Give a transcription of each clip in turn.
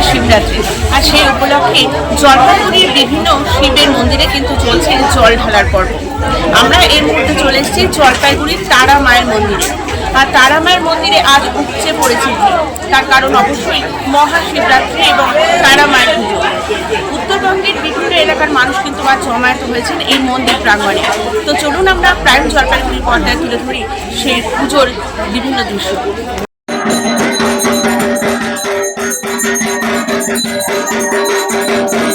মহাশিবরাত্রি। আর সেই উপলক্ষে জলপাইগুড়ির বিভিন্ন শিবের মন্দিরে কিন্তু চলছে জল ঢালার পর্ব। আমরা এই মুহূর্তে চলে এসেছি জলপাইগুড়ির তারা মায়ের মন্দিরে। আর তারা মায়ের মন্দিরে আজ উপচে পড়েছে তার কারণ অবশ্যই মহাশিবরাত্রি এবং তারা মায়ের পুজো। উত্তরবঙ্গের বিভিন্ন এলাকার মানুষ কিন্তু আজ জমায়েত হয়েছেন এই মন্দির প্রাঙ্গণে। তো চলুন আমরা প্রাইম জলপাইগুড়ির পর্দায় তুলে ধরি সেই পুজোর বিভিন্ন দৃশ্য।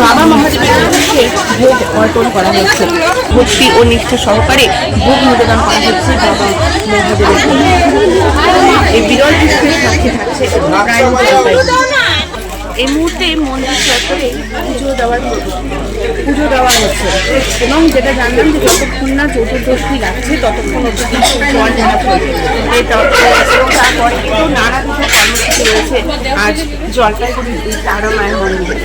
বাবা উদ্দেশ্যে ভোগ অর্পণ করা হচ্ছে ভক্তি ও নিষ্ঠা সহকারে ভোগ নিবেদন করা হচ্ছে বাবা মহাদেবের এই বিরল দৃশ্যের সাক্ষী থাকছে জলপাইগুড়ি। এই মুহূর্তে মন্দির চত্বরে পুজো দেওয়ার পুজো দেওয়া হচ্ছে। এবং যেটা জানলাম যে যতক্ষণ না চতুর্দশী লাগছে ততক্ষণ অব্দি কিন্তু জল ঢালা চলছে। এবং তারপর তো নানা কিছু কর্মসূচি রয়েছে। আজ জলপাইগুড়ির তারা মায়ের মন্দিরে।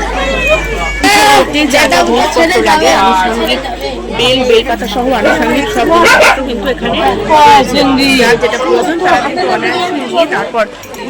যা যা ভোগপত্র লাগে আনুষঙ্গিক বেল বেলপাতা সহ আনুষঙ্গিক সব কিন্তু এখানে যেটা প্রয়োজন তারা কিন্তু অনায়াসে নিয়ে তারপর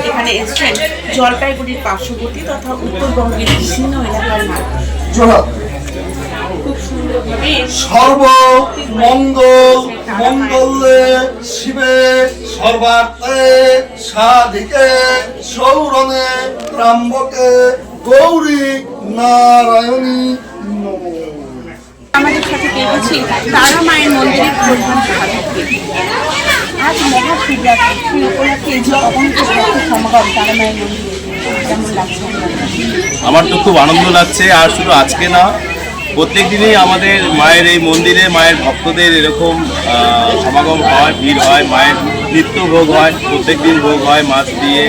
এখানে এসছেন জলপাইগুড়ির পার্শ্ববর্তী তথা উত্তরবঙ্গের বিভিন্ন এলাকার সর্ব মঙ্গল মঙ্গলে শিবে সর্বার্থে সাধিকে সৌরণে ত্রাম্বকে গৌরী নারায়ণী আমাদের সাথে পেয়ে গেছি তারা মায়ের মন্দিরের প্রধান সাধককে আমার তো খুব আনন্দ লাগছে, আর শুধু আজকে না প্রত্যেক দিনই আমাদের মায়ের এই মন্দিরে মায়ের ভক্তদের এরকম সমাগম হয়, ভিড় হয়, মায়ের নিত্য ভোগ হয় প্রত্যেক দিন ভোগ হয়, মাছ দিয়ে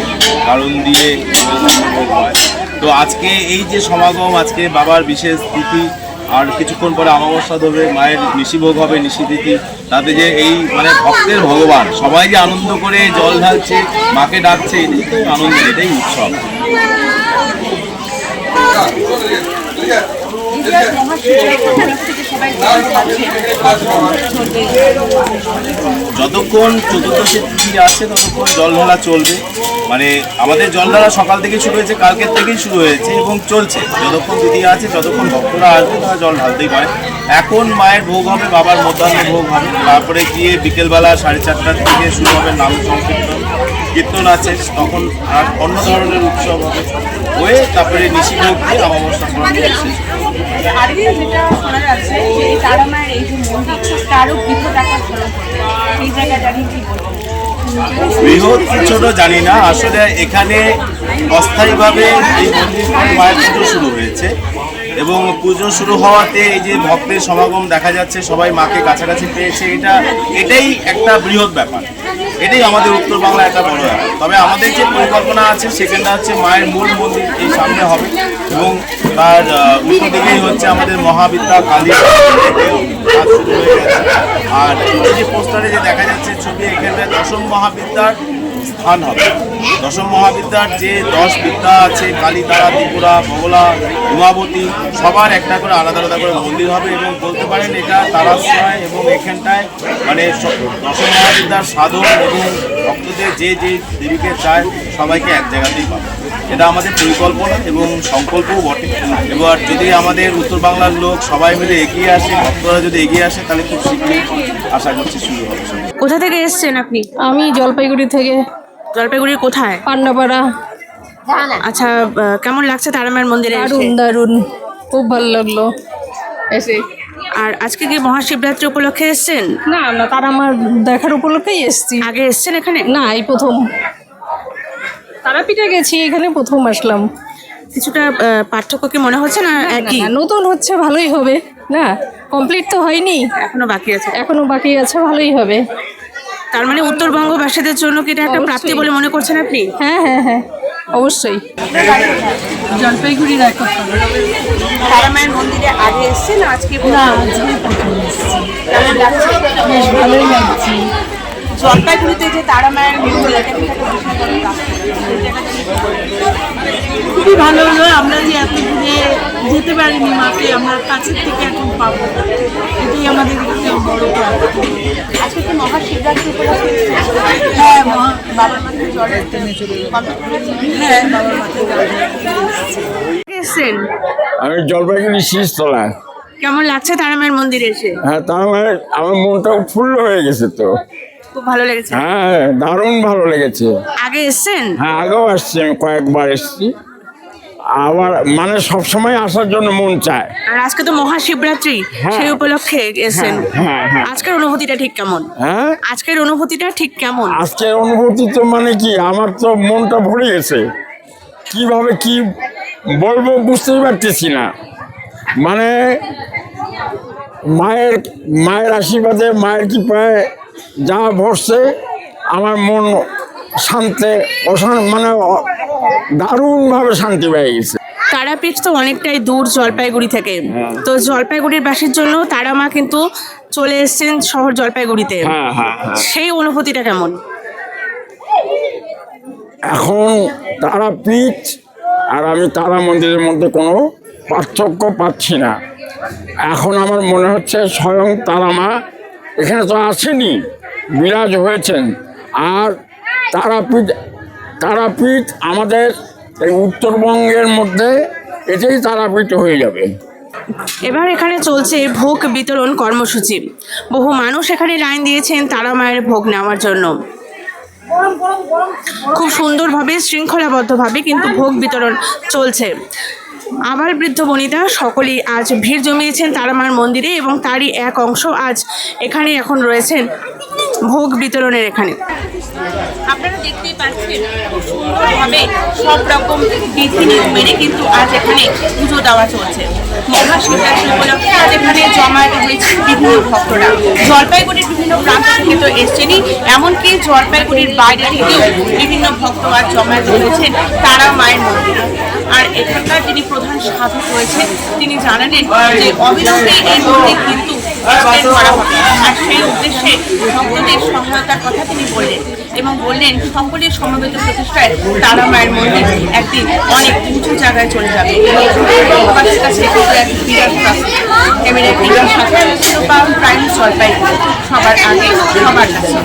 কারণ দিয়ে ভোগ হয়। তো আজকে এই যে সমাগম, আজকে বাবার বিশেষ তিথি আর কিছুক্ষণ পরে অমাবস্যা ধরবে, মায়ের নিশিভোগ হবে নিশি তিথি তাতে যে এই মানে ভক্তের ভগবান, সবাই যে আনন্দ করে জল ঢালছে, মাকে ডাকছে আনন্দ, এটাই উৎসব। যতক্ষণ চতুর্দশী তিথি আছে, ততক্ষণ জল ঢালা চলবে। মানে আমাদের জল ঢালা সকাল থেকে শুরু হয়েছে, কালকের থেকেই শুরু হয়েছে এবং চলছে। যতক্ষণ তিথি আছে, যতক্ষণ ভক্তরা আসবে, তারা জল ঢালতেই পারে। এখন মায়ের ভোগ হবে, বাবার মধ্যাহ্ন ভোগ হবে। তারপরে গিয়ে বিকেলবেলা সাড়ে চারটার থেকে শুরু হবে নাম সংকীর্তন। কীর্তন আছে, তখন আর অন্য ধরনের উৎসব হবে। হয়ে তারপরে নিশি ভোগ দিয়ে পর্যন্ত শেষ। যেটা শোনা যাচ্ছে যে এই এই যে মন্দির তারও বৃহৎ আকার ধারণ এই জায়গাটা কি বলব? বৃহৎ ছোট জানি না। আসলে এখানে অস্থায়ীভাবে এই মন্দির মায়ের পুজো শুরু হয়েছে। এবং পুজো শুরু হওয়াতে এই যে ভক্তের সমাগম দেখা যাচ্ছে, সবাই মাকে কাছাকাছি পেয়েছে, এটা, এটাই একটা বৃহৎ ব্যাপার। এটাই আমাদের উত্তর বাংলা একটা বড় ব্যাপার। তবে আমাদের যে পরিকল্পনা আছে, সেখানটা হচ্ছে মায়ের মূল মন্দির এই সামনে হবে এবং তার উত্তর দিকেই হচ্ছে আমাদের মহাবিদ্যা কালী আর এই যে পোস্টারে যে দেখা যাচ্ছে ছবি, এখানটায় দশম মহাবিদ্যার স্থান হবে। দশম মহাবিদ্যার যে দশ বিদ্যা আছে, কালীতারা, ত্রিপুরা বগলা উমাবতী, সবার একটা করে আলাদা আলাদা করে মন্দির হবে এবং বলতে পারেন এটা তারাশ্রয় এবং এখানটায় মানে দশম মহাবিদ্যার সাধন এবং ভক্তদের যে যে দেবীকে চায় সবাইকে এক জায়গাতেই পাবে। এটা আমাদের পরিকল্পনা এবং সংকল্পও বটে। এবার যদি আমাদের উত্তর বাংলার লোক সবাই মিলে এগিয়ে আসে ভক্তরা যদি এগিয়ে আসে তাহলে খুব শীঘ্রই আশা করছি শুরু হবে। কোথা থেকে এসেছেন আপনি? আমি জলপাইগুড়ি থেকে। জলপাইগুড়ির কোথায়? পান্ডাপাড়া। আচ্ছা কেমন লাগছে তারামায়ের মন্দিরে? দারুণ দারুণ। খুব ভালো লাগল। এসে। আর আজকে কি মহাশিবরাত্রি উপলক্ষে এসেছেন? না না তার আমার দেখার উপলক্ষেই এসছি। আগে এসেছেন এখানে? না এই প্রথম। তারাপীঠে গেছি এখানে প্রথম আসলাম। কিছুটা পার্থক্য কি মনে হচ্ছে না একই? নতুন হচ্ছে ভালোই হবে। না কমপ্লিট তো হয়নি। এখনও বাকি আছে। এখনও বাকি আছে ভালোই হবে। তার মানে উত্তরবঙ্গবাসীদের জন্য কি এটা একটা প্রাপ্তি বলে মনে করছেন আপনি? হ্যাঁ হ্যাঁ হ্যাঁ। অবশ্যই। জলপাইগুড়ির তারামায়ের মন্দিরে আগে এসেছেন আজকে বেশ ভালোই লাগছে। জলপাইগুড়িতে যে তারামায়ের মন্দির এটা কিন্তু। খুবই ভালো হলো। আমরা যে এত যেতে পারিনি মাকে আমরা কাছের থেকে এখন পাবো। এটাই আমাদের বড়। আজকে কি মহাশিবরাত্রি উপলক্ষে? হ্যাঁ মা বাবার মাথায় জল হ্যাঁ। বাবার মাথায় জল এসেছেন? আমি জলপাইগুড়ি শীষতলা কেমন লাগছে তারামায়ের মন্দিরে এসে? হ্যাঁ তার মানে আমার মনটা উৎফুল্ল হয়ে গেছে তো। খুব ভালো লেগেছে। হ্যাঁ দারুণ ভালো লেগেছে। আগে এসেছেন? হ্যাঁ আগেও আসছি আমি কয়েকবার এসছি। আবার মানে সবসময় আসার জন্য মন চায়। আর আজকে তো মহাশিবরাত্রি হ্যাঁ। সেই উপলক্ষে এসেছেন। হ্যাঁ হ্যাঁ। আজকের অনুভূতিটা ঠিক কেমন? হ্যাঁ? আজকের অনুভূতিটা ঠিক কেমন? আজকের অনুভূতি তো মানে কি আমার তো মনটা ভরে গেছে। কীভাবে কি বলব বুঝতেই পারতেছি না। মানে মায়ের মায়ের আশীর্বাদে মায়ের কৃপায় যা ভরছে আমার মন শান্তে অশান মানে দারুণভাবে শান্তি পেয়ে গেছে। তারাপীঠ তো অনেকটাই দূর জলপাইগুড়ি থেকে। তো জলপাইগুড়ির বাসীর জন্য তারা মা কিন্তু চলে এসেছেন শহর জলপাইগুড়িতে। হ্যাঁ হ্যাঁ হ্যাঁ। সেই অনুভূতিটা কেমন? এখন তারাপীঠ আর আমি তারা মন্দিরের মধ্যে কোনো পার্থক্য পাচ্ছি না। এখন আমার মনে হচ্ছে স্বয়ং তারা মা এখানে তো আসেনি বিরাজ হয়েছেন। আর তারাপীঠ তারাপীঠ আমাদের এই উত্তরবঙ্গের মধ্যে এটাই তারাপীঠ হয়ে যাবে। এবার এখানে চলছে ভোগ বিতরণ কর্মসূচি। বহু মানুষ এখানে লাইন দিয়েছেন তারা মায়ের ভোগ নেওয়ার জন্য। খুব সুন্দরভাবে, শৃঙ্খলাবদ্ধভাবে কিন্তু ভোগ বিতরণ চলছে। আবার বৃদ্ধ বনিতা, সকলেই আজ ভিড় জমিয়েছেন তারামার মন্দিরে এবং তারই এক অংশ আজ এখানে এখন রয়েছেন ভোগ বিতরণের এখানে। আপনারা দেখতেই পাচ্ছেন, খুব সুন্দরভাবে সব রকম বিধি নিয়ম মেনে কিন্তু আজ এখানে পুজো দেওয়া চলছে। মহাশিবরাত্রি উপলক্ষে আজ এখানে জমায়েত হয়েছে বিভিন্ন ভক্তরা। জলপাইগুড়ির বিভিন্ন প্রান্ত থেকে তো এসছেনই, এমনকি জলপাইগুড়ির বাইরে থেকেও বিভিন্ন ভক্ত আজ জমায়েত হয়েছেন তারা মায়ের মন্দিরে। আর এখানকার যিনি প্রধান সাধক রয়েছেন, তিনি জানালেন যে অবিলম্বে এই মন্দির কিন্তু আর সেই উদ্দেশ্যে ভক্তদের সহায়তার কথা তিনি বললেন এবং বললেন সকলের সমবেত প্রতিষ্ঠায় তারা মায়ের মন্দির একদিন অনেক উঁচু জায়গায় চলে যাবে। টিভির প্রাইম জলপাই সবার আগে সবার কাছে।